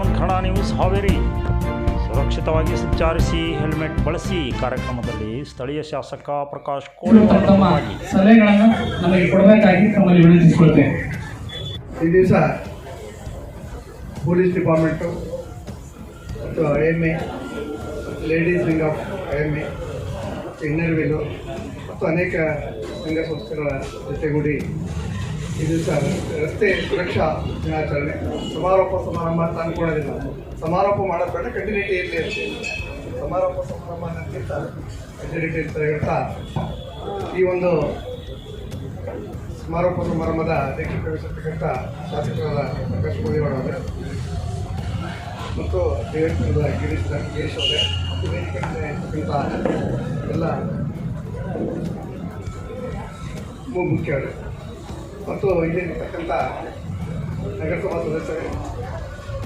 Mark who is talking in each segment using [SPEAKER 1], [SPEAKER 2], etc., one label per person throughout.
[SPEAKER 1] ಒಂದು ಕನ್ನಡ ನ್ಯೂಸ್ ಹಾವೇರಿ ಸುರಕ್ಷಿತವಾಗಿ ಸಂಚರಿಸಿ ಹೆಲ್ಮೆಟ್ ಬಳಸಿ ಕಾರ್ಯಕ್ರಮದಲ್ಲಿ ಸ್ಥಳೀಯ ಶಾಸಕ ಪ್ರಕಾಶ್
[SPEAKER 2] ಸಲಹೆಗಳನ್ನು ನಮಗೆ ಕೊಡಬೇಕಾಗಿ ತಮ್ಮಲ್ಲಿ ವಿನಂತಿಸಿಕೊಳ್ತೇನೆ.
[SPEAKER 3] ಈ ದಿವಸ ಪೊಲೀಸ್ ಡಿಪಾರ್ಟ್ಮೆಂಟು ಮತ್ತು I M A ladies wing of I M A inner wheel ಮತ್ತು ಅನೇಕ ಸಂಘ ಸಂಸ್ಥೆಗಳ ಜೊತೆಗೂಡಿ ಈ ದಿವಸ ರಸ್ತೆ ಸುರಕ್ಷಾ ದಿನಾಚರಣೆ. ಸಮಾರೋಪ ಸಮಾರಂಭ ಅಂತ ಅಂದ್ಕೊಳ್ಳೋದಿಲ್ಲ ಸಮಾರೋಪ ಮಾಡೋದು ಬೇಡ ಕಂಟಿನ್ಯೂಟಿ ಇರಲಿ ಅಂತ ಸಮಾರೋಪ ಸಮಾರಂಭ ಅನ್ನೋದಕ್ಕಿಂತ ಕಂಟಿನ್ಯೂಟಿ ಅಂತ ಹೇಳ್ತಾ, ಈ ಒಂದು ಸಮಾರೋಪ ಸಮಾರಂಭದ ಅಧ್ಯಕ್ಷ ಪ್ರವೇಶಿರ್ತಕ್ಕಂಥ ಶಾಸಕರಾದ ಪ್ರಕಾಶ್ ಅವರೇ ಮತ್ತು ದೇವಸ್ಥಾನದ ಗಿರೀಶ್ ಗಿರೀಶ್ ಅವರೇ, ಮತ್ತು ವೇದಿಕೆ ಎಲ್ಲ ಮುಖ್ಯ ಮತ್ತು ಇಲ್ಲಿರ್ತಕ್ಕಂಥ ನಗರಸಭಾ ಸದಸ್ಯರೇ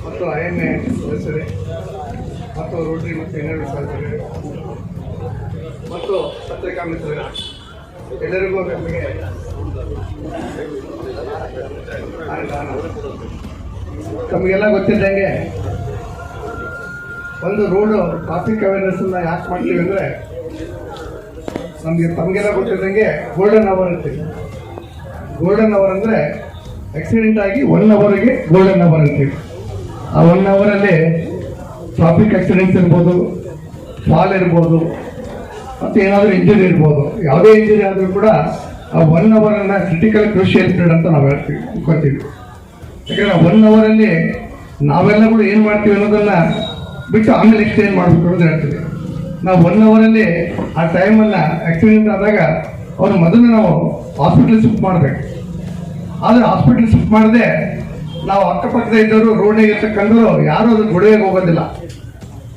[SPEAKER 3] ಮತ್ತು ಐ ಎಂ ಎ ಸದಸ್ಯರೇ ಮತ್ತು ರೋಟರಿ ಮತ್ತು ಎನ್ ಸದಸ್ಯರೇ ಮತ್ತು ಪತ್ರಿಕಾ ಮಿತ್ರರ, ಎಲ್ಲರಿಗೂ ನಮಗೆ ತಮಗೆಲ್ಲ ಗೊತ್ತಿದ್ದಂಗೆ ಒಂದು ರೋಡು ಟ್ರಾಫಿಕ್ ಅವೇರ್ನೆಸ್ಸನ್ನು ಯಾಕೆ ಮಾಡ್ತೀವಿ ಅಂದರೆ ನಮಗೆ ತಮಗೆಲ್ಲ ಗೊತ್ತಿದ್ದಂಗೆ ಗೋಲ್ಡನ್ ಅವರ್ ಅಂತೀವಿ ಗೋಲ್ಡನ್ ಅವರ್ ಅಂದರೆ ಆಕ್ಸಿಡೆಂಟ್ ಆಗಿ ಒನ್ ಅವರ್ಗೆ ಗೋಲ್ಡನ್ ಅವರ್ ಅಂತೀವಿ ಆ ಒನ್ ಅವರಲ್ಲಿ ಟ್ರಾಫಿಕ್ ಆಕ್ಸಿಡೆಂಟ್ಸ್ ಇರ್ಬೋದು ಫಾಲ್ ಇರ್ಬೋದು, ಮತ್ತು ಏನಾದರೂ ಇಂಜುರಿ ಇರ್ಬೋದು. ಯಾವುದೇ ಇಂಜುರಿ ಆದರೂ ಕೂಡ ಆ ಒನ್ ಅವರನ್ನು ಕ್ರಿಟಿಕಲ್ ಕ್ರೂಷಿಯಲ್ ಪೀರಿಯಡ್ ಅಂತ ನಾವು ಹೇಳ್ತೀವಿ, ಕೊಡ್ತೀವಿ. ಯಾಕಂದರೆ ಒನ್ ಅವರಲ್ಲಿ ನಾವೆಲ್ಲ ಕೂಡ ಏನು ಮಾಡ್ತೀವಿ ಅನ್ನೋದನ್ನ ಬಿಟ್ಟು ಆಮೇಲೆ ಏನು ಮಾಡಬೇಕು ಅನ್ನೋದು ಹೇಳ್ತೀವಿ. ನಾವು ಒನ್ ಅವರಲ್ಲಿ ಆ ಟೈಮನ್ನು ಆಕ್ಸಿಡೆಂಟ್ ಆದಾಗ ಅವ್ರು ಮೊದಲು ನಾವು ಹಾಸ್ಪಿಟ್ಲ್ ಶಿಫ್ಟ್ ಮಾಡಬೇಕು. ಆದರೆ ಹಾಸ್ಪಿಟ್ಲ್ ಶಿಫ್ಟ್ ಮಾಡದೆ ನಾವು ಅಕ್ಕಪಕ್ಕದ ಇದ್ದವರು ರೋಡ್ನಾಗ ಇರ್ತಕ್ಕಂಥವ್ರು ಯಾರು ಅದು ಗೊಡವೆಗೆ ಹೋಗೋದಿಲ್ಲ.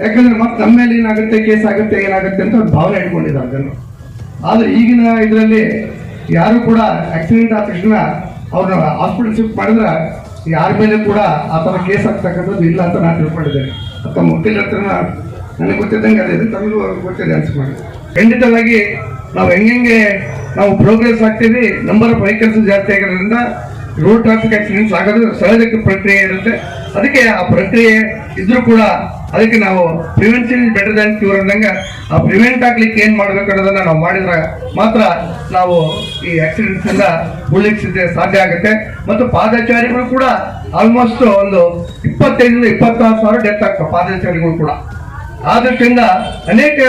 [SPEAKER 3] ಯಾಕಂದ್ರೆ ಮತ್ತೆ ನಮ್ಮ ಮೇಲೆ ಏನಾಗುತ್ತೆ, ಕೇಸ್ ಆಗುತ್ತೆ, ಏನಾಗುತ್ತೆ ಅಂತ ಒಂದು ಭಾವನೆ ಇಟ್ಕೊಂಡಿದ್ದಾರೆ ಜನರು ಆದರೆ ಈಗಿನ ಇದರಲ್ಲಿ ಯಾರು ಕೂಡ ಆಕ್ಸಿಡೆಂಟ್ ಆದ ತಕ್ಷಣ ಅವ್ರನ್ನ ಹಾಸ್ಪಿಟಲ್ ಶಿಫ್ಟ್ ಮಾಡಿದ್ರೆ ಯಾರ ಮೇಲೆ ಕೂಡ ಆ ಥರ ಕೇಸ್ ಆಗ್ತಕ್ಕಂಥದ್ದು ಇಲ್ಲ ಅಂತ ನಾನು ತಿಳ್ಕೊಂಡಿದ್ದೇನೆ. ಅಥವಾ ವಕೀಲ ಹತ್ರ ನನಗೆ ಗೊತ್ತಿದ್ದಂಗೆ ಅದೇ, ತಮಗೂ ಗೊತ್ತಿದೆ ಅನ್ಸ್ಕೊಂಡು ಖಂಡಿತವಾಗಿ ನಾವು ಹೆಂಗೆ ನಾವು ಪ್ರೋಗ್ರೆಸ್ ಆಗ್ತೀವಿ ನಂಬರ್ ಆಫ್ ವೆಹಿಕಲ್ಸ್ ಜಾಸ್ತಿ ಆಗಿರೋದ್ರಿಂದ ರೋಡ್ ಟ್ರಾಫಿಕ್ ಆಕ್ಸಿಡೆಂಟ್ಸ್ ಆಗೋದು ಸಹಜಕ್ಕೆ ಪ್ರಕ್ರಿಯೆ ಇರುತ್ತೆ. ಅದಕ್ಕೆ ಆ ಪ್ರಕ್ರಿಯೆ ಇದ್ರೂ ಕೂಡ ಅದಕ್ಕೆ ನಾವು ಪ್ರಿವೆನ್ಷನ್ ಬೆಟರ್ ದ್ಯಾನ್ ಕ್ಯೂರ್ ಅಂದಂಗೆ ಆ ಪ್ರಿವೆಂಟ್ ಆಗ್ಲಿಕ್ಕೆ ಏನು ಮಾಡ್ಬೇಕು ಅನ್ನೋದನ್ನ ನಾವು ಮಾಡಿದ್ರೆ ಮಾತ್ರ ನಾವು ಈ ಆಕ್ಸಿಡೆಂಟ್ಸ್ ಎಲ್ಲ ಉಳಿಸಿದ್ರೆ ಸಾಧ್ಯ ಆಗುತ್ತೆ. ಮತ್ತು ಪಾದಚಾರಿಗಳು ಕೂಡ ಆಲ್ಮೋಸ್ಟ್ ಒಂದು ಇಪ್ಪತ್ತೈದರಿಂದ ಇಪ್ಪತ್ತಾರು ಸಾವಿರ ಡೆತ್ ಆಗ್ತವೆ ಪಾದಚಾರಿಗಳು ಕೂಡ. ಆ ಅನೇಕ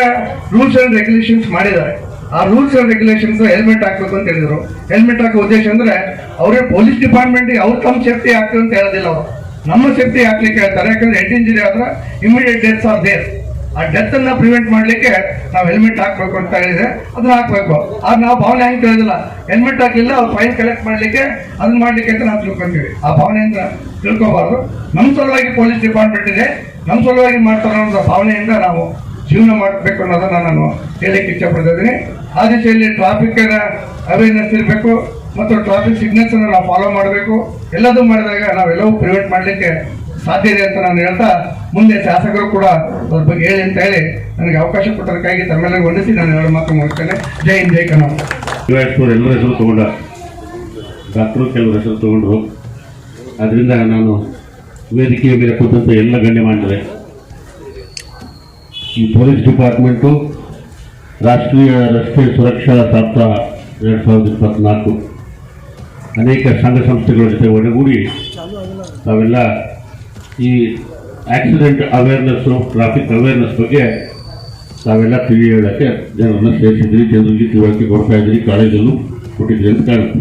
[SPEAKER 3] ರೂಲ್ಸ್ ಅಂಡ್ ರೆಗ್ಯುಲೇಷನ್ಸ್ ಮಾಡಿದ್ದಾರೆ. ಆ ರೂಲ್ಸ್ ಅಂಡ್ ರೆಗ್ಯುಲೇಷನ್ಸ್ ಹೆಲ್ಮೆಟ್ ಹಾಕ್ಬೇಕು ಅಂತ ಹೇಳಿದ್ರು. ಹೆಲ್ಮೆಟ್ ಹಾಕೋ ಉದ್ದೇಶ ಅಂದ್ರೆ ಅವರೇ ಪೊಲೀಸ್ ಡಿಪಾರ್ಟ್ಮೆಂಟ್ ಅವ್ರು ತಮ್ಮ ಸೇಫ್ಟಿ ಹಾಕ್ತೀವಿ ಅಂತ ಹೇಳೋದಿಲ್ಲ ಅವರು. ನಮ್ಮ ಸೇಫ್ಟಿ ಹಾಕ್ಲಿಕ್ಕೆ ಹೇಳ್ತಾರೆ. ಯಾಕಂದ್ರೆ ಹೆಡ್ ಇಂಜುರಿ ಆದ್ರೆ ಇಮಿಡಿಯೇಟ್ ಡೆತ್ಸ್ ಆರ್ ದೇರ್ ಆ ಡೆತ್ ಅನ್ನ ಪ್ರಿವೆಂಟ್ ಮಾಡ್ಲಿಕ್ಕೆ ನಾವು ಹೆಲ್ಮೆಟ್ ಹಾಕ್ಬೇಕು ಅಂತ ಹೇಳಿದ್ರೆ ಅದನ್ನ ಹಾಕ್ಬೇಕು. ಆದ್ರೆ ನಾವು ಭಾವನೆ ಹೆಂಗೆ ಕೇಳೋದಿಲ್ಲ? ಹೆಲ್ಮೆಟ್ ಹಾಕಿಲ್ಲ, ಅವ್ರು ಫೈನ್ ಕಲೆಕ್ಟ್ ಮಾಡ್ಲಿಕ್ಕೆ ಅದನ್ನ ಮಾಡ್ಲಿಕ್ಕೆ ಅಂತ ನಾವು ತಿಳ್ಕೊಂತೀವಿ. ಆ ಭಾವನೆಯಿಂದ ತಿಳ್ಕೋಬಾರ್ದು. ನಮ್ಮ ಸಲುವಾಗಿ ಪೊಲೀಸ್ ಡಿಪಾರ್ಟ್ಮೆಂಟ್ ಇದೆ. ನಮ್ಮ ಸಲುವಾಗಿ ಮಾಡ್ತಾರೆ ಅನ್ನೋ ಭಾವನೆಯಿಂದ ನಾವು ಜೀವನ ಮಾಡಬೇಕು ಅನ್ನೋದನ್ನ ನಾನು ಹೇಳಲಿಕ್ಕೆ ಇಷ್ಟಪಡ್ತಿದ್ದೀನಿ ಆ ದಿಶೆಯಲ್ಲಿ ಟ್ರಾಫಿಕ್ ಅವೇರ್ನೆಸ್ ಇರಬೇಕು ಮತ್ತು ಟ್ರಾಫಿಕ್ ಸಿಗ್ನಲ್ಸ್ ಅನ್ನು ನಾವು ಫಾಲೋ ಮಾಡಬೇಕು. ಎಲ್ಲದೂ ಮಾಡಿದಾಗ ನಾವೆಲ್ಲವೂ ಪ್ರಿವೆಂಟ್ ಮಾಡಲಿಕ್ಕೆ ಸಾಧ್ಯ ಇದೆ ಅಂತ ನಾನು ಹೇಳ್ತಾ ಮುಂದೆ ಶಾಸಕರು ಕೂಡ ಅದ್ರ ಬಗ್ಗೆ ಹೇಳಿ ಅಂತ ಹೇಳಿ ನನಗೆ ಅವಕಾಶ ಕೊಟ್ಟದಕ್ಕಾಗಿ ತಮ್ಮೆಲ್ಲರಿಗೂ ವಂದಿಸಿ ನಾನು ಎರಡು ಮಾತು ಮಾಡ್ತೇನೆ ಜೈ ಹಿಂದ್, ಜೈ ಕನ್ನಡ.
[SPEAKER 4] ಎಲ್ಲರ ಹೆಸರು ತಗೊಂಡ, ಡಾಕ್ಟರು ಕೆಲವರು ಹೆಸರು ತಗೊಂಡ್ರು. ಅದರಿಂದ ನಾನು ವೇದಿಕೆಯ ಮೇಲೆ ಕೂತಂತ ಎಲ್ಲ ಗಣ್ಯ ಮಾಡಿದರೆ ಈ ಪೊಲೀಸ್ ಡಿಪಾರ್ಟ್ಮೆಂಟು ರಾಷ್ಟ್ರೀಯ ರಸ್ತೆ ಸುರಕ್ಷಾ ಸಪ್ತಾಹ ಎರಡು ಸಾವಿರದ ಇಪ್ಪತ್ತ್ನಾಲ್ಕು ಅನೇಕ ಸಂಘ ಸಂಸ್ಥೆಗಳ ಜೊತೆ ಒಡಗೂಡಿ ತಾವೆಲ್ಲ ಈ ಆಕ್ಸಿಡೆಂಟ್ ಅವೇರ್ನೆಸ್ಸು ಟ್ರಾಫಿಕ್ ಅವೇರ್ನೆಸ್ ಬಗ್ಗೆ ತಾವೆಲ್ಲ ತಿಳಿ ಹೇಳೋಕ್ಕೆ ಜನರನ್ನ ಸೇರಿಸಿದ್ರಿ ಜನರಿಗೆ ತಿಳುವಳಿಕೆ ಕೊಡ್ತಾ ಇದ್ರಿ ಕಾಲೇಜಲ್ಲೂ ಕೊಟ್ಟಿದ್ರಿ ಅಂತ ಕಾಣುತ್ತೆ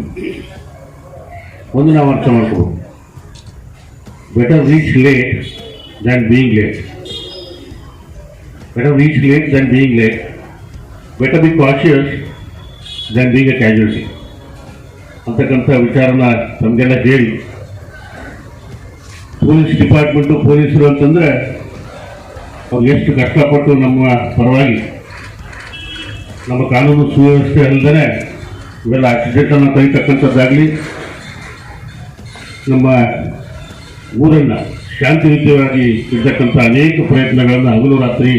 [SPEAKER 4] ಒಂದು ನಾವು ಅರ್ಥ ಮಾಡ್ಕೋಬೇಕು better reach late than being late better reach late than being late better be cautious being a casualty ಅಂತಕ್ಕಂಥ ವಿಚಾರನ ತಮಗೆಲ್ಲ ಹೇಳಿ. ಪೊಲೀಸ್ ಡಿಪಾರ್ಟ್ಮೆಂಟು ಪೊಲೀಸರು ಅಂತಂದರೆ ಅವ್ರು ಎಷ್ಟು ಕಷ್ಟಪಟ್ಟು ನಮ್ಮ ಪರವಾಗಿ ನಮ್ಮ ಕಾನೂನು ಸುವ್ಯವಸ್ಥೆ ಅಲ್ಲದೆ ಇವೆಲ್ಲ ಆಕ್ಸಿಡೆಂಟನ್ನು ತೆಗಿತಕ್ಕಂಥದ್ದಾಗಲಿ ನಮ್ಮ ಊರನ್ನು ಶಾಂತಿಯುತವಾಗಿ ಇರ್ತಕ್ಕಂಥ ಅನೇಕ ಪ್ರಯತ್ನಗಳನ್ನು ಹಗಲು ರಾತ್ರಿ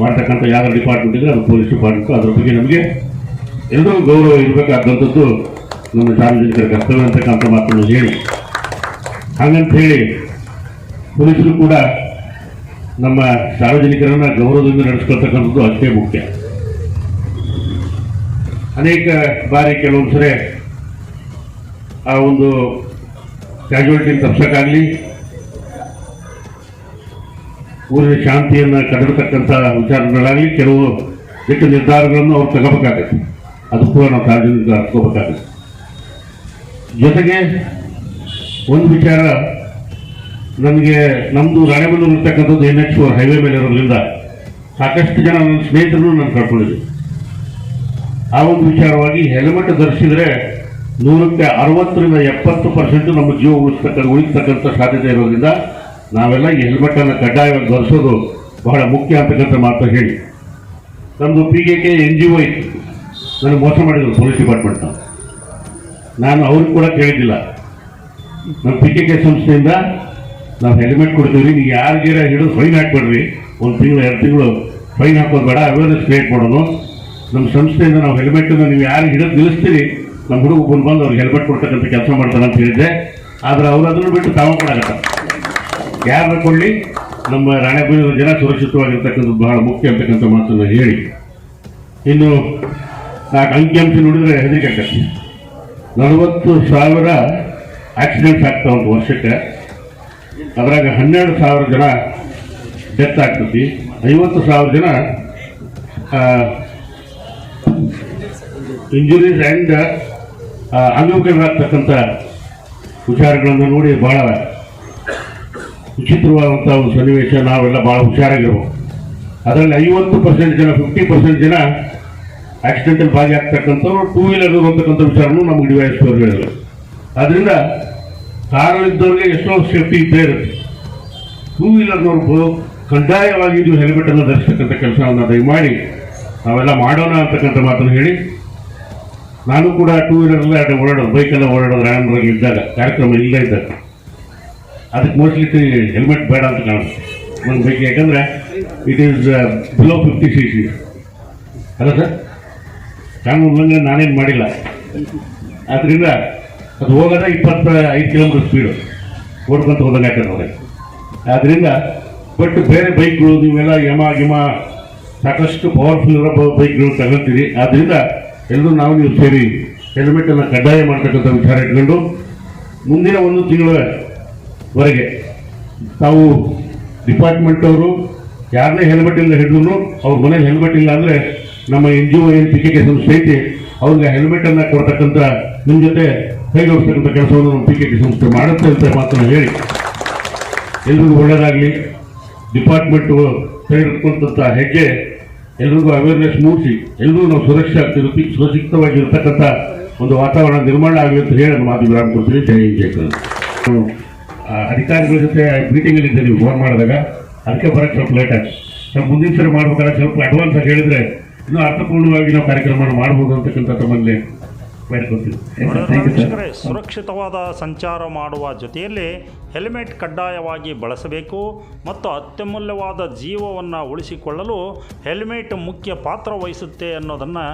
[SPEAKER 4] ಮಾಡ್ತಕ್ಕಂಥ ಯಾವ ಡಿಪಾರ್ಟ್ಮೆಂಟ್ ಇದೆ ಅದು ಪೊಲೀಸ್ ಡಿಪಾರ್ಟ್ಮೆಂಟ್ ಅದ್ರ ಬಗ್ಗೆ ನಮಗೆ ಎಲ್ಲರೂ ಗೌರವ ಇರಬೇಕಾದಂಥದ್ದು ನಮ್ಮ ಸಾರ್ವಜನಿಕರ ಕರ್ತವ್ಯ ಅಂತಕ್ಕಂಥ ಮಾತನ್ನು ಹೇಳಿ. ಹಾಗಂತ ಹೇಳಿ ಪೊಲೀಸರು ಕೂಡ ನಮ್ಮ ಸಾರ್ವಜನಿಕರನ್ನ ಗೌರವದಿಂದ ನಡೆಸ್ಕೊಳ್ತಕ್ಕಂಥದ್ದು ಅಷ್ಟೇ ಮುಖ್ಯ. ಅನೇಕ ಬಾರಿ ಕೆಲವೊಂದ್ಸರಿ ಆ ಒಂದು ಕ್ಯಾಜುಯಾಲಿಟಿ ತಪ್ಸಕ್ಕಾಗ್ಲಿ ಊರಿನ ಶಾಂತಿಯನ್ನು ಕದಡತಕ್ಕಂಥ ವಿಚಾರಗಳಾಗಲಿ ಕೆಲವು ದಿಟ್ಟ ನಿರ್ಧಾರಗಳನ್ನು ಅವ್ರು ತಗೋಬೇಕಾಗತ್ತೆ. ಅದು ಕೂಡ ನಾವು ಸಾರ್ವಜನಿಕ ಅರ್ಕೋಬೇಕಾಗತ್ತೆ ಜೊತೆಗೆ ಒಂದು ವಿಚಾರ ನನಗೆ ನಮ್ಮದು ರಾಣೆಬೆನ್ನೂರು ಇರ್ತಕ್ಕಂಥದ್ದು ಎನ್ ಎಚ್ ಫೋರ್ ಹೈವೇ ಮೇಲೆ ಇರೋದ್ರಿಂದ ಸಾಕಷ್ಟು ಜನ ನನ್ನ ಸ್ನೇಹಿತರನ್ನು ನಾನು ಕಳ್ಕೊಂಡಿದ್ದೆ ಆ ಒಂದು ವಿಚಾರವಾಗಿ ಹೆಲ್ಮೆಟ್ ಧರಿಸಿದರೆ ನೂರಕ್ಕೆ ಅರವತ್ತರಿಂದ ಎಪ್ಪತ್ತು ಪರ್ಸೆಂಟ್ ನಮ್ಮ ಜೀವ ಉಳಿಸ್ತಕ್ಕಂಥ ಉಳಿಸ್ತಕ್ಕಂಥ ಸಾಧ್ಯತೆ ಇರೋದ್ರಿಂದ ನಾವೆಲ್ಲ ಹೆಲ್ಮೆಟ್ ಅನ್ನು ಕಡ್ಡಾಯವಾಗಿ ಧರಿಸೋದು ಬಹಳ ಮುಖ್ಯ ಅಂತಕ್ಕಂಥ ಮಾತು ಹೇಳಿ. ನಮ್ಮದು P K K N G O ಇತ್ತು. ನನಗೆ ಮೋಸ ಮಾಡಿದ್ರು ಪೊಲೀಸ್ ಡಿಪಾರ್ಟ್ಮೆಂಟ್ನ ನಾನು ಅವ್ರಿಗೆ ಕೂಡ ಕೇಳಿದ್ದಿಲ್ಲ. ನಮ್ಮ ಪಿ ಕೆ ಕೆ ಸಂಸ್ಥೆಯಿಂದ ನಾವು ಹೆಲ್ಮೆಟ್ ಕೊಡ್ತೀವಿ, ನೀವು ಯಾರಿಗೇರ ಹಿಡಿದು ಫೈನ್ ಹಾಕ್ಬೇಡ್ರಿ. ಒಂದು ತಿಂಗಳು, ಎರಡು ತಿಂಗಳು ಫೈನ್ ಹಾಕೋದು ಬೇಡ ಅವೇರ್ನೆಸ್ ಕ್ರಿಯೇಟ್ ಮಾಡೋದು. ನಮ್ಮ ಸಂಸ್ಥೆಯಿಂದ ನಾವು ಹೆಲ್ಮೆಟನ್ನು ನೀವು ಯಾರು ಹಿಡಿದು ನಿಲ್ಲಿಸ್ತೀರಿ ನಮ್ಮ ಹುಡುಗ ಬಂದು ಬಂದು ಅವ್ರಿಗೆ ಹೆಲ್ಮೆಟ್ ಕೊಡ್ತಕ್ಕಂಥ ಕೆಲಸ ಮಾಡ್ತಾರೆ ಅಂತ ಹೇಳಿದ್ದೆ. ಆದರೆ ಅವ್ರು ಅದನ್ನು ಬಿಟ್ಟು ತಾವು ಕೊಡಾಗತ್ತ ಯಾರನ್ನ ಕೊಡಲಿ? ನಮ್ಮ ರಾಣೆಬೂರಿನ ಜನ ಸುರಕ್ಷಿತವಾಗಿರ್ತಕ್ಕಂಥದ್ದು ಬಹಳ ಮುಖ್ಯ ಅಂತಕ್ಕಂಥ ಮಾತನ್ನು ಹೇಳಿ. ಇನ್ನು ನಾಲ್ಕು ಅಂಕಿಅಂಶ ನೋಡಿದರೆ ಹೆದರಿಕೆ ಆಗ್ತದೆ. ನಲವತ್ತು ಸಾವಿರ ಆಕ್ಸಿಡೆಂಟ್ಸ್ ಆಗ್ತಾವ ಒಂದು ವರ್ಷಕ್ಕೆ. ಅದರಾಗ ಹನ್ನೆರಡು ಸಾವಿರ ಜನ ಡೆತ್ ಆಗ್ತತಿ ಐವತ್ತು ಸಾವಿರ ಜನ ಇಂಜುರೀಸ್ ಆ್ಯಂಡ್ ಅಂಗವಿಕಲರಾಗ್ತಕ್ಕಂಥ ವಿಚಾರಗಳನ್ನು ನೋಡಿ ಭಾಳ ವಿಚಿತ್ರವಾದಂಥ ಒಂದು ಸನ್ನಿವೇಶ ನಾವೆಲ್ಲ ಭಾಳ ಹುಷಾರಾಗಿರ್ಬೇಕು. ಅದರಲ್ಲಿ ಐವತ್ತು ಪರ್ಸೆಂಟ್ ಜನ ಫಿಫ್ಟಿ ಪರ್ಸೆಂಟ್ ಜನ ಆಕ್ಸಿಡೆಂಟಲ್ ಭಾಗಿಯಾಗ್ತಕ್ಕಂಥವ್ರು ಟೂ ವೀಲರ್ ಅಂತಕ್ಕಂಥ ವಿಚಾರನೂ ನಮ್ಗೆ ಎಸ್ ಹೇಳಿದ್ರು. ಅದರಿಂದ ಕಾರಲ್ಲಿದ್ದವ್ರಿಗೆ ಎಷ್ಟೋ ಸೇಫ್ಟಿ ಇದ್ದೇ ಇರುತ್ತೆ. ಟೂ ವೀಲರ್ನವ್ರು ಕಡ್ಡಾಯವಾಗಿ ನೀವು ಹೆಲ್ಮೆಟ್ ಅನ್ನು ಧರಿಸ್ತಕ್ಕಂಥ ಕೆಲಸವನ್ನು ದಯಮಾಡಿ ನಾವೆಲ್ಲ ಮಾಡೋಣ ಅಂತಕ್ಕಂಥ ಮಾತನ್ನು ಹೇಳಿ, ನಾನು ಕೂಡ ಟೂ ವೀಲರ್ಲ್ಲ ಓಡಾಡೋದು ಬೈಕೆಲ್ಲ ಓಡಾಡೋದು ರಾಯಮರಲ್ಲಿ ಇದ್ದಾಗ, ಕಾರ್ಯಕ್ರಮ ಇಲ್ಲದೇ ಇದ್ದಾಗ. ಅದಕ್ಕೆ ಮೋಸ್ಟ್ಲಿ ಹೆಲ್ಮೆಟ್ ಬೇಡ ಅಂತ ಕಾಣುತ್ತೆ. ನನ್ನ ಬೈಕ್ ಯಾಕಂದರೆ it is below fifty C C ಅಲ್ಲ ಸರ್ ಕಾನೂನು ಉಲ್ಲಂಘನೆ ನಾನೇನು ಮಾಡಿಲ್ಲ. ಆದ್ದರಿಂದ ಅದು ಹೋಗೋದೇ ಇಪ್ಪತ್ತ ಐದು ಕಿಲೋಮೀಟರ್ ಸ್ಪೀಡು ಓಡ್ಕೊಂತ ಹೋದಂಗೆ ಹಾಕಿದ್ರೆ ಆದ್ದರಿಂದ ಬಟ್ ಬೇರೆ ಬೈಕ್ಗಳು, ನೀವೆಲ್ಲ ಯಮ, ಗಿಮ ಸಾಕಷ್ಟು ಪವರ್ಫುಲ್ ಇರೋ ಬೈಕ್ಗಳು ತಗೊಳ್ತೀರಿ. ಆದ್ದರಿಂದ ಎಲ್ಲರೂ ನಾವು ನೀವು ಸೇರಿ ಹೆಲ್ಮೆಟನ್ನು ಕಡ್ಡಾಯ ಮಾಡ್ತಕ್ಕಂಥ ವಿಚಾರ ಇಟ್ಕೊಂಡು ಮುಂದಿನ ಒಂದು ತಿಂಗಳವರೆಗೆ ತಾವು ಡಿಪಾರ್ಟ್ಮೆಂಟ್ ಅವರು ಯಾರನ್ನೇ ಹೆಲ್ಮೆಟ್ ಇಲ್ಲ ಹಿಡಿದ್ರು ಅವ್ರ ಮನೇಲಿ ಹೆಲ್ಮೆಟ್ ಇಲ್ಲ ಅಂದರೆ ನಮ್ಮ N G O N P K K ಸಂಸ್ಥೆ ಐತಿ ಅವ್ರಿಗೆ ಹೆಲ್ಮೆಟನ್ನು ಕೊಡ್ತಕ್ಕಂಥ ನಿಮ್ಮ ಜೊತೆ ಕೈಗೊಳಿಸ್ತಕ್ಕಂಥ ಕೆಲಸವನ್ನು ನಮ್ಮ ಪಿ ಕೆ ಕೆ ಸಂಸ್ಥೆ ಮಾಡುತ್ತೆ ಅಂತ ಮಾತನ್ನು ಹೇಳಿ. ಎಲ್ರಿಗೂ ಒಳ್ಳೆಯದಾಗಲಿ ಡಿಪಾರ್ಟ್ಮೆಂಟು ತೆಗೆದುಕೊಂಡಂಥ ಹೆಜ್ಜೆ ಎಲ್ರಿಗೂ ಅವೇರ್ನೆಸ್ ಮೂಡಿಸಿ ಎಲ್ಲರೂ ನಾವು ಸುರಕ್ಷಿತ ಸುರಕ್ಷಿತವಾಗಿರ್ತಕ್ಕಂಥ ಒಂದು ವಾತಾವರಣ ನಿರ್ಮಾಣ ಆಗಲಿ ಅಂತ ಹೇಳಿ ಮಾತು ವಿರಾಮ ಕೊಡ್ತೀನಿ. ಜೈ ಹಿಂದ್ ಜೈ ಕನ್ನಡ. ನಾನು, ಆ, ಅಧಿಕಾರಿಗಳ ಜೊತೆ ಮೀಟಿಂಗಲ್ಲಿ ಇದ್ದೆ ನೀವು ಫೋನ್ ಮಾಡಿದಾಗ. ಅದಕ್ಕೆ ಬರೋಕ್ಕೆ ಸ್ವಲ್ಪ ಲೇಟ್ ನಾವು ಮುಂದಿನ ಸರಿ ಮಾಡ್ಬೇಕಾದ್ರೆ ಸ್ವಲ್ಪ ಅಡ್ವಾನ್ಸ್ ಆಗಿ ಹೇಳಿದ್ರೆ ಇನ್ನೂ ಅರ್ಥಪೂರ್ಣವಾಗಿ ನಾವು ಕಾರ್ಯಕ್ರಮ ಮಾಡ್ಬೋದು ಅಂತಕ್ಕಂಥ ತಮ್ಮಲ್ಲಿ
[SPEAKER 1] ಸುರಕ್ಷಿತವಾದ ಸಂಚಾರ ಮಾಡುವ ಜೊತೆಯಲ್ಲಿ ಹೆಲ್ಮೆಟ್ ಕಡ್ಡಾಯವಾಗಿ ಬಳಸಬೇಕು ಮತ್ತು ಅತ್ಯಮೂಲ್ಯವಾದ ಜೀವವನ್ನು ಉಳಿಸಿಕೊಳ್ಳಲು ಹೆಲ್ಮೆಟ್ ಮುಖ್ಯ ಪಾತ್ರ ವಹಿಸುತ್ತೆ ಅನ್ನೋದನ್ನು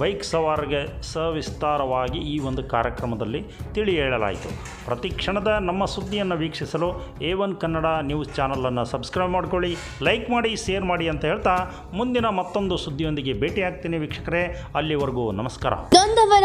[SPEAKER 1] ಬೈಕ್ ಸವಾರಿಗೆ ಸವಿಸ್ತಾರವಾಗಿ ಈ ಒಂದು ಕಾರ್ಯಕ್ರಮದಲ್ಲಿ ತಿಳಿ ಹೇಳಲಾಯಿತು ಪ್ರತಿ ಕ್ಷಣದ ನಮ್ಮ ಸುದ್ದಿಯನ್ನು ವೀಕ್ಷಿಸಲು ಎ ಒನ್ ಕನ್ನಡ ನ್ಯೂಸ್ ಚಾನಲನ್ನು ಸಬ್ಸ್ಕ್ರೈಬ್ ಮಾಡ್ಕೊಳ್ಳಿ ಲೈಕ್ ಮಾಡಿ ಶೇರ್ ಮಾಡಿ ಅಂತ ಹೇಳ್ತಾ ಮುಂದಿನ ಮತ್ತೊಂದು ಸುದ್ದಿಯೊಂದಿಗೆ ಭೇಟಿಯಾಗ್ತೀನಿ ವೀಕ್ಷಕರೇ. ಅಲ್ಲಿವರೆಗೂ ನಮಸ್ಕಾರ.
[SPEAKER 5] ನೊಂದವರ